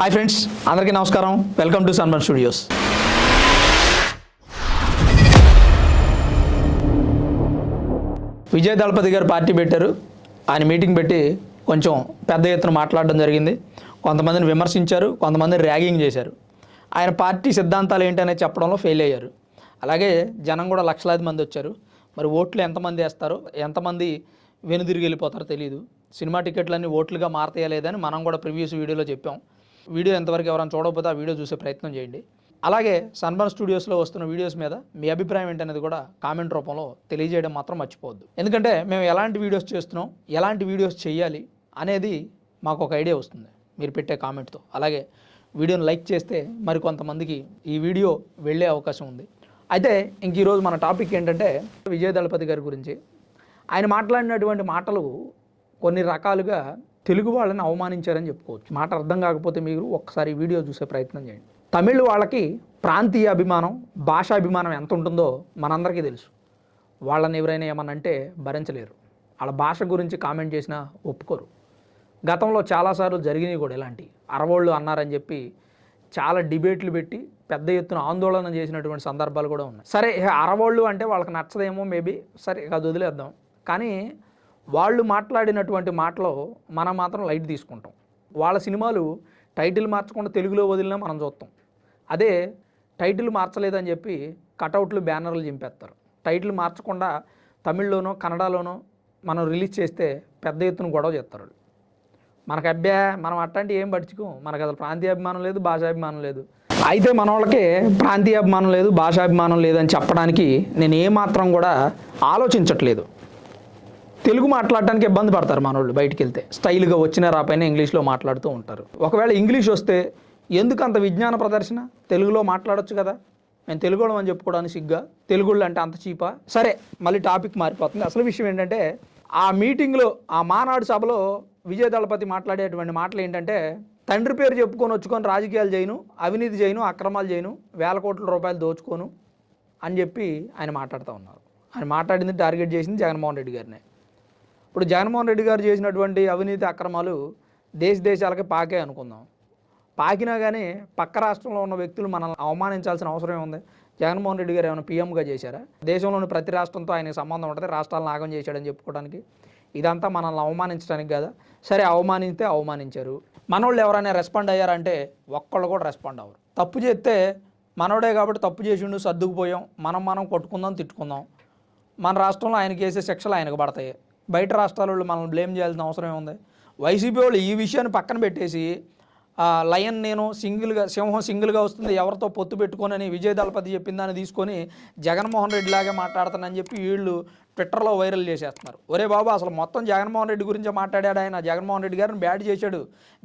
Hi friends అందరికీ నమస్కారం. Welcome to సన్మన్ స్టూడియోస్. విజయ్ దళపతి గారు పార్టీ పెట్టారు. ఆయన మీటింగ్ పెట్టి కొంచెం పెద్ద ఎత్తున మాట్లాడడం జరిగింది. కొంతమందిని విమర్శించారు కొంతమందిని ర్యాగింగ్ చేశారు. ఆయన పార్టీ సిద్ధాంతాలు ఏంటనేది చెప్పడంలో ఫెయిల్ అయ్యారు. అలాగే జనం కూడా లక్షలాది మంది వచ్చారు. మరి ఓట్లు ఎంతమంది వేస్తారో ఎంతమంది వెనుదిరిగి వెళ్ళిపోతారో తెలియదు సినిమా టికెట్లన్నీ ఓట్లుగా మారతాయా లేదని మనం కూడా ప్రివ్యూస్ వీడియోలో చెప్పాం. వీడియో ఎంతవరకు ఎవరైనా చూడకపోతే ఆ వీడియో చూసే ప్రయత్నం చేయండి. అలాగే సన్బర్న్ స్టూడియోస్లో వస్తున్న వీడియోస్ మీద మీ అభిప్రాయం ఏంటనేది కూడా కామెంట్ రూపంలో తెలియజేయడం మాత్రం మర్చిపోవద్దు. ఎందుకంటే మేము ఎలాంటి వీడియోస్ చేస్తున్నాం ఎలాంటి వీడియోస్ చేయాలి అనేది మాకు ఒక ఐడియా వస్తుంది. మీరు పెట్టే కామెంట్తో. అలాగే వీడియోని లైక్ చేస్తే మరి కొంతమందికి ఈ వీడియో వెళ్ళే అవకాశం ఉంది. అయితే ఇంక ఈరోజు మన టాపిక్ ఏంటంటే విజయ దళపతి గారి గురించి. ఆయన మాట్లాడినటువంటి మాటలు కొన్ని రకాలుగా తెలుగు వాళ్ళని అవమానించారని చెప్పుకోవచ్చు. మాట అర్థం కాకపోతే మీరు ఒక్కసారి వీడియో చూసే ప్రయత్నం చేయండి. తమిళ్ వాళ్ళకి ప్రాంతీయ అభిమానం భాషాభిమానం ఎంత ఉంటుందో మనందరికీ తెలుసు. వాళ్ళని ఎవరైనా ఏమన్నా అంటే భరించలేరు. వాళ్ళ భాష గురించి కామెంట్ చేసినా ఒప్పుకోరు. గతంలో చాలాసార్లు జరిగినాయి కూడా ఇలాంటి. అరవోళ్ళు అన్నారని చెప్పి చాలా డిబేట్లు పెట్టి పెద్ద ఎత్తున ఆందోళన చేసినటువంటి సందర్భాలు కూడా ఉన్నాయి. సరే అరవోళ్ళు అంటే వాళ్ళకి నచ్చదేమో మేబీ. సరే అది వదిలేద్దాం. కానీ వాళ్ళు మాట్లాడినటువంటి మాటలో మనం మాత్రం లైట్ తీసుకుంటాం. వాళ్ళ సినిమాలు టైటిల్ మార్చకుండా తెలుగులో వదిలినా మనం చూస్తాం. అదే టైటిల్ మార్చలేదని చెప్పి కటౌట్లు బ్యానర్లు చింపేస్తారు. టైటిల్ మార్చకుండా తమిళ్ళోనో కన్నడలోనో మనం రిలీజ్ చేస్తే పెద్ద ఎత్తున గొడవ చేస్తారు మనకు అబ్బా మనం అట్లాంటి ఏం పట్టించుకోం. మనకు అసలు ప్రాంతీయ అభిమానం లేదు భాషాభిమానం లేదు. అయితే మన వాళ్ళకి ప్రాంతీయ అభిమానం లేదు భాషాభిమానం లేదని చెప్పడానికి నేను ఏమాత్రం కూడా ఆలోచించట్లేదు. తెలుగు మాట్లాడటానికి ఇబ్బంది పడతారు మనోళ్ళు బయటికి వెళ్తే. స్టైల్గా వచ్చిన రాపైన ఇంగ్లీష్లో మాట్లాడుతూ ఉంటారు. ఒకవేళ ఇంగ్లీష్ వస్తే ఎందుకు అంత విజ్ఞాన ప్రదర్శన? తెలుగులో మాట్లాడొచ్చు కదా. మేము తెలుగులో అని చెప్పుకోవడానికి సిగ్గా. తెలుగుళ్ళు అంటే అంత చీపా? సరే మళ్ళీ టాపిక్ మారిపోతుంది. అసలు విషయం ఏంటంటే ఆ మీటింగ్లో ఆ మానాడు సభలో విజయ దళపతి మాట్లాడేటువంటి మాటలు ఏంటంటే తండ్రి పేరు చెప్పుకొని వచ్చుకొని రాజకీయాలు చేయను అవినీతి చేయను అక్రమాలు చేయను వేల కోట్ల రూపాయలు దోచుకోను అని చెప్పి ఆయన మాట్లాడుతూ ఉన్నారు. ఆయన మాట్లాడింది టార్గెట్ చేసింది జగన్మోహన్ రెడ్డి గారిని. ఇప్పుడు జగన్మోహన్ రెడ్డి గారు చేసినటువంటి అవినీతి అక్రమాలు దేశ దేశాలకి పాకే అనుకుందాం. పాకినా కానీ పక్క రాష్ట్రంలో ఉన్న వ్యక్తులు మనల్ని అవమానించాల్సిన అవసరం ఏముంది? జగన్మోహన్ రెడ్డి గారు ఏమైనా పీఎంగా చేశారా? దేశంలోని ప్రతి రాష్ట్రంతో ఆయన సంబంధం ఉంటుంది రాష్ట్రాలను నాగం చేశాడని చెప్పుకోవడానికి. ఇదంతా మనల్ని అవమానించడానికి కదా? సరే అవమానిస్తే అవమానించారు. మనోళ్ళు ఎవరైనా రెస్పాండ్ అయ్యారంటే ఒక్కళ్ళు కూడా రెస్పాండ్ అవ్వరు. తప్పు చేస్తే మనోడే కాబట్టి తప్పు చేసిండు సర్దుకుపోయాం. మనం మనం కొట్టుకుందాం తిట్టుకుందాం. మన రాష్ట్రంలో ఆయనకి వేసే శిక్షలు ఆయనకు పడతాయి. బయట రాష్ట్రాల వాళ్ళు మనల్ని బ్లేమ్ చేయాల్సిన అవసరం ఏముంది? వైసీపీ వాళ్ళు ఈ విషయాన్ని పక్కన పెట్టేసి లయన్ నేను సింగిల్గా సింహం సింగిల్గా వస్తుంది ఎవరితో పొత్తు పెట్టుకోనని విజయ దళపతి చెప్పిందని దాన్ని తీసుకొని జగన్మోహన్ రెడ్డి లాగే మాట్లాడుతానని చెప్పి వీళ్ళు ట్విట్టర్లో వైరల్ చేసేస్తున్నారు. ఒరే బాబు అసలు మొత్తం జగన్మోహన్ రెడ్డి గురించి మాట్లాడాడు ఆయన. జగన్మోహన్ రెడ్డి గారిని బ్యాడ్ చేశాడు.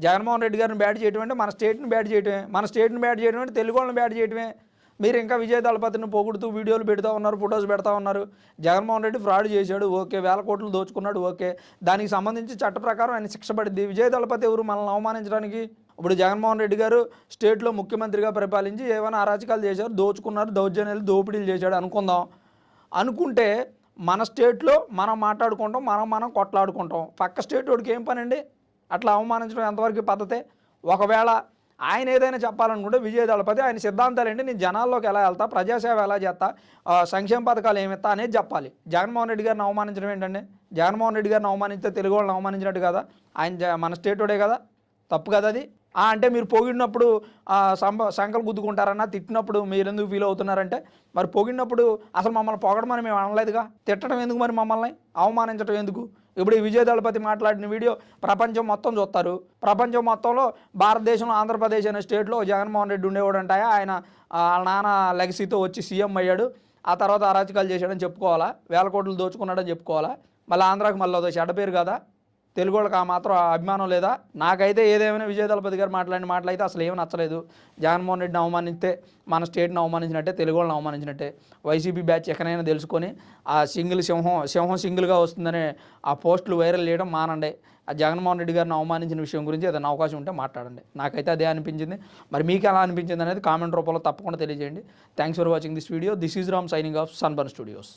జగన్మోహన్ రెడ్డి గారిని బ్యాడ్ చేయడం అంటే మన స్టేట్ని బ్యాడ్ చేయటమే. మన స్టేట్ని బ్యాడ్ చేయడం అంటే తెలుగు వాళ్ళని బ్యాడ్ చేయడమే మీరు ఇంకా విజయ దళపతిని పొగుడుతూ వీడియోలు పెడతా ఉన్నారు ఫొటోస్ పెడతా ఉన్నారు. జగన్మోహన్ రెడ్డి ఫ్రాడ్ చేశాడు ఓకే. వేల కోట్లు దోచుకున్నాడు ఓకే. దానికి సంబంధించి చట్ట ప్రకారం ఆయన శిక్ష పడింది. విజయ దళపతి ఎవరు మనల్ని అవమానించడానికి? ఇప్పుడు జగన్మోహన్ రెడ్డి గారు స్టేట్లో ముఖ్యమంత్రిగా పరిపాలించి ఏమైనా అరాచకాలు చేశారు దోచుకున్నారు దౌర్జన్యాలు దోపిడీలు చేశాడు అనుకుందాం. అనుకుంటే మన స్టేట్లో మనం మాట్లాడుకుంటాం మనం మనం కొట్లాడుకుంటాం. పక్క స్టేట్ వాడికి ఏం పని అండి అట్లా అవమానించడం ఎంతవరకు పద్ధతే? ఒకవేళ ఆయన ఏదైనా చెప్పాలనుకుంటే విజయ దళపతి ఆయన సిద్ధాంతాలు ఏంటి? నేను జనాల్లోకి ఎలా వెళ్తా? ప్రజాసేవ ఎలా చేస్తా? సంక్షేమ పథకాలు ఏమిస్తా అనేది చెప్పాలి. జగన్మోహన్ రెడ్డి గారిని అవమానించడం ఏంటండి? జగన్మోహన్ రెడ్డి గారిని అవమానిస్తే తెలుగు వాళ్ళని అవమానించినట్టు కదా? ఆయన మన స్టేట్ కదా? తప్పు కదా అది? అంటే మీరు పొగిడినప్పుడు సంబ సంకలు గుద్దుకుంటారన్నా తిట్టినప్పుడు మీరు ఎందుకు ఫీల్ అవుతున్నారంటే మరి పొగిడినప్పుడు అసలు మమ్మల్ని పొగడమని మేము అనలేదుగా? తిట్టడం ఎందుకు మరి మమ్మల్ని? అవమానించడం ఎందుకు? ఇప్పుడు ఈ విజయ దళపతి మాట్లాడిన వీడియో ప్రపంచం మొత్తం చూస్తారు. ప్రపంచం మొత్తంలో భారతదేశంలో ఆంధ్రప్రదేశ్ అనే స్టేట్లో జగన్మోహన్ రెడ్డి ఉండేవాడు అంటాయా? ఆయన వాళ్ళ నాన్న లెగసీతో వచ్చి సీఎం అయ్యాడు. ఆ తర్వాత అరాచకాలు చేశాడని చెప్పుకోవాలా? వేల కోట్లు దోచుకున్నాడని చెప్పుకోవాలా? మళ్ళీ ఆంధ్రాకి మళ్ళీ అదో చెడ్డ పేరు కదా? తెలుగు వాళ్ళకి ఆ మాత్రం అభిమానం లేదా? నాకైతే ఏదేమైనా విజయ దళపతి గారు మాట్లాడిన మాటలు అయితే అసలు ఏమీ నచ్చలేదు. జగన్మోహన్ రెడ్డిని అవమానిస్తే మన స్టేట్ని అవమానించినట్టే తెలుగు వాళ్ళని అవమానించినట్టే. వైసీపీ బ్యాచ్ ఎక్కడైనా తెలుసుకొని ఆ సింగిల్ సింహం సింహం సింగిల్గా వస్తుందనే ఆ పోస్టులు వైరల్ చేయడం మానండి. ఆ జగన్మోహన్ రెడ్డి గారిని అవమానించిన విషయం గురించి ఏదైనా అవకాశం ఉంటే మాట్లాడండి. నాకైతే అదే అనిపించింది. మరి మీకు ఎలా అనిపించింది అనేది కామెంట్ రూపంలో తప్పకుండా తెలియజేయండి. Thanks for watching this video this is Ram signing off Sunburn Studios